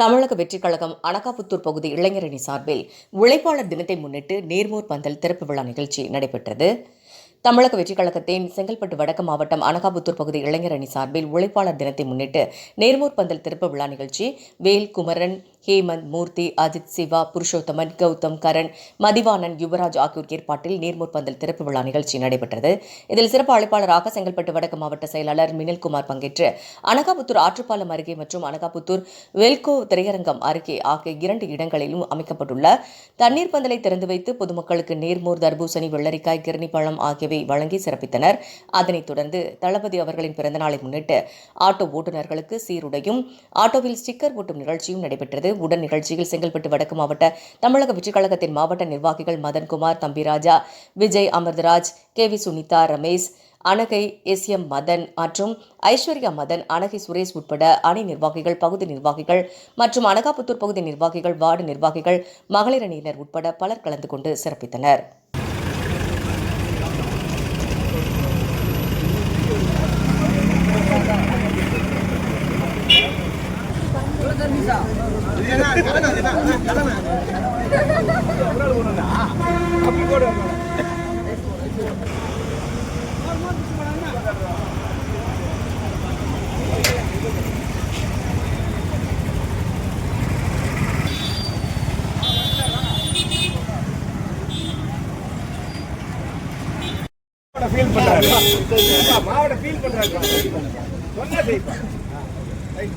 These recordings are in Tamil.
தமிழக வெற்றிக் கழகம் அனகாபுத்தூர் பகுதி இளைஞரணி சார்பில் உழைப்பாளர் தினத்தை முன்னிட்டு நேர்மூர் பந்தல் திறப்பு விழா நிகழ்ச்சி நடைபெற்றது. தமிழக வெற்றிக் கழகத்தின் செங்கல்பட்டு வடக்கு மாவட்டம் அனகாபுத்தூர் பகுதி இளைஞரணி சார்பில் உழைப்பாளர் தினத்தை முன்னிட்டு நேர்மூர் பந்தல் திறப்பு விழா நிகழ்ச்சி. வேல் குமரன் ஹேமந்த் மூர்த்தி அஜித் சிவா புருஷோத்தமன் கௌதம் கரண் மதிவானன் யுவராஜ் ஆகியோர் ஏற்பாட்டில் நேர்மூர் பந்தல் திறப்பு விழா நிகழ்ச்சி நடைபெற்றது. இதில் சிறப்பு அழைப்பாளராக செங்கல்பட்டு வடக்கு மாவட்ட செயலாளர் மினில்குமார் பங்கேற்று அனகாபுத்தூர் ஆற்றுப்பாலம் அருகே மற்றும் அனகாபுத்தூர் வெல்கோ திரையரங்கம் அருகே ஆகிய இரண்டு இடங்களிலும் அமைக்கப்பட்டுள்ள தண்ணீர் பந்தலை திறந்து வைத்து பொதுமக்களுக்கு நேர்மூர் தர்பூசணி வெள்ளரிக்காய் கிரணி பழம் ஆகியவை வழங்கி சிறப்பித்தனர். அதனைத் தொடர்ந்து தளபதி அவர்களின் பிறந்தநாளை முன்னிட்டு ஆட்டோ ஓட்டுநர்களுக்கு சீருடையும் ஆட்டோவில் ஸ்டிக்கர் ஒட்டும் நிகழ்ச்சியும் நடைபெற்றது. உடன் நிகழ்ச்சியில் செங்கல்பட்டு வடக்கு மாவட்ட தமிழக வெற்றிக் கழகத்தின் மாவட்ட நிர்வாகிகள் Madankumar Thambiraja Vijay Amirtharaj K V Sunitha Ramesh Anagai S M Madan மற்றும் ஐஸ்வர்யா மதன் அனகை சுரேஷ் உட்பட அணி நிர்வாகிகள் பகுதி நிர்வாகிகள் மற்றும் அனகாபுத்தூர் பகுதி நிர்வாகிகள் வார்டு நிர்வாகிகள் மகளிர் அணியினர் உட்பட பலர் கலந்து கொண்டு சிறப்பித்தனர். ஃபீல் பண்றாரு. மாவட்ட ஃபீல் பண்றாரு. சொன்னா செய்ப்பா ரைட்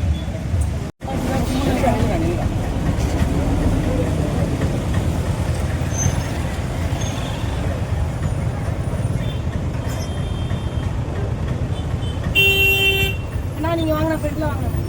亮了。